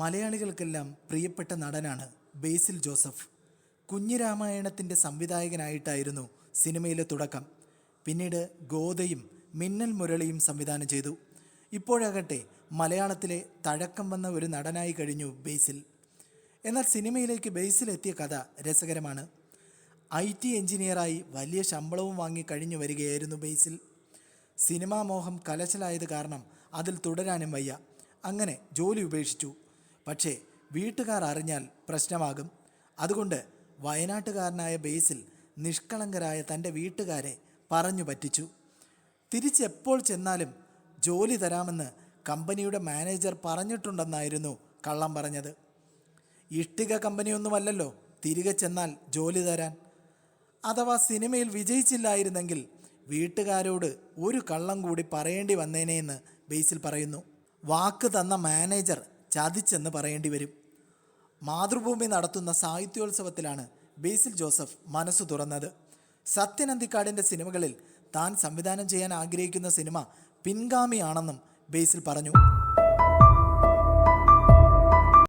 മലയാളികൾക്കെല്ലാം പ്രിയപ്പെട്ട നടനാണ് ബേസിൽ ജോസഫ്. കുഞ്ഞിരാമായണത്തിന്റെ സംവിധായകനായിട്ടായിരുന്നു സിനിമയിലെ തുടക്കം. പിന്നീട് ഗോതയും മിന്നൽ മുരളിയും സംവിധാനം ചെയ്തു. ഇപ്പോഴാകട്ടെ മലയാളത്തിലെ തഴക്കം വന്ന ഒരു നടനായി കഴിഞ്ഞു ബേസിൽ. എന്നാൽ സിനിമയിലേക്ക് ബേസിൽ എത്തിയ കഥ രസകരമാണ്. ഐ ടി എഞ്ചിനീയറായി വലിയ ശമ്പളവും വാങ്ങി കഴിഞ്ഞു വരികയായിരുന്നു ബേസിൽ. സിനിമാ മോഹം കലശലായത് കാരണം അതിൽ തുടരാനും വയ്യ. അങ്ങനെ ജോലി ഉപേക്ഷിച്ചു. പക്ഷേ വീട്ടുകാർ അറിഞ്ഞാൽ പ്രശ്നമാകും. അതുകൊണ്ട് വയനാട്ടുകാരനായ ബേസിൽ നിഷ്കളങ്കരായ തന്റെ വീട്ടുകാരെ പറഞ്ഞു പറ്റിച്ചു. തിരിച്ചെപ്പോൾ ചെന്നാലും ജോലി തരാമെന്ന് കമ്പനിയുടെ മാനേജർ പറഞ്ഞിട്ടുണ്ടെന്നായിരുന്നു കള്ളം പറഞ്ഞത്. ഇഷ്ടിക കമ്പനിയൊന്നുമല്ലല്ലോ തിരികെ ചെന്നാൽ ജോലി തരാൻ. അഥവാ സിനിമയിൽ വിജയിച്ചില്ലായിരുന്നെങ്കിൽ വീട്ടുകാരോട് ഒരു കള്ളം കൂടി പറയേണ്ടി വന്നേനെയെന്ന് ബേസിൽ പറയുന്നു. വാക്ക് തന്ന മാനേജർ ചതിച്ചെന്ന് പറയേണ്ടി വരും. മാതൃഭൂമി നടത്തുന്ന സാഹിത്യോത്സവത്തിലാണ് ബേസിൽ ജോസഫ് മനസ്സു തുറന്നത്. സത്യനന്ദിക്കാടിന്റെ സിനിമകളിൽ താൻ സംവിധാനം ചെയ്യാൻ ആഗ്രഹിക്കുന്ന സിനിമ പിൻഗാമിയാണെന്നും ബേസിൽ പറഞ്ഞു.